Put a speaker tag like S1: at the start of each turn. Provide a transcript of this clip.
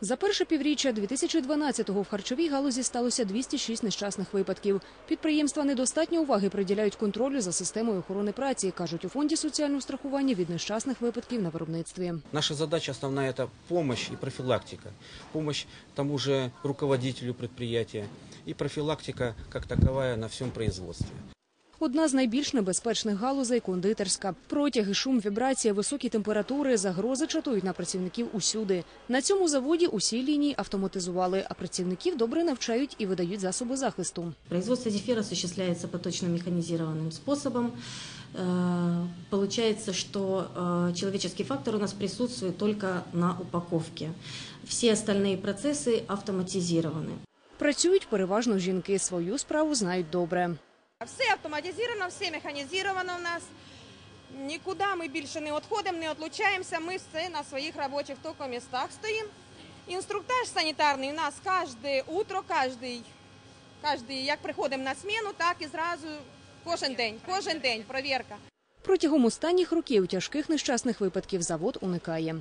S1: За перше півріччя 2012-го в харчовій галузі сталося 206 нещасних випадків. Підприємства недостатньо уваги приділяють контролю за системою охорони праці, кажуть у фонді соціального страхування від нещасних випадків на виробництві.
S2: Наша задача основная – это помощь и профилактика. Помощь тому же руководителю предприятия и профилактика как таковая на всем производстве.
S1: Одна з найбільш небезпечних галузей кондитерська. Протяги, шум, вібрація, високі температури, загрози чатують на працівників усюди. На цьому заводі усі лінії автоматизували, а працівників добре навчають і видають засоби захисту.
S3: Производство зефира осуществляется поточно механизированным способом. Э, Получается, что э, человеческий фактор у нас присутствует только на упаковке. Все остальные процессы автоматизированы.
S1: Працюють переважно жінки. Свою справу знають добре.
S4: Все автоматизовано, все механізовано в нас. Нікуди ми більше не відходимо, не відлучаємося. Ми все на своїх робочих тільки містах стоїмо. Інструктаж санітарний у нас кожне утро, кожний, кожний, як приходимо на зміну, так і зразу кожен день, кожен день перевірка.
S1: Протягом останніх років тяжких нещасних випадків завод уникає.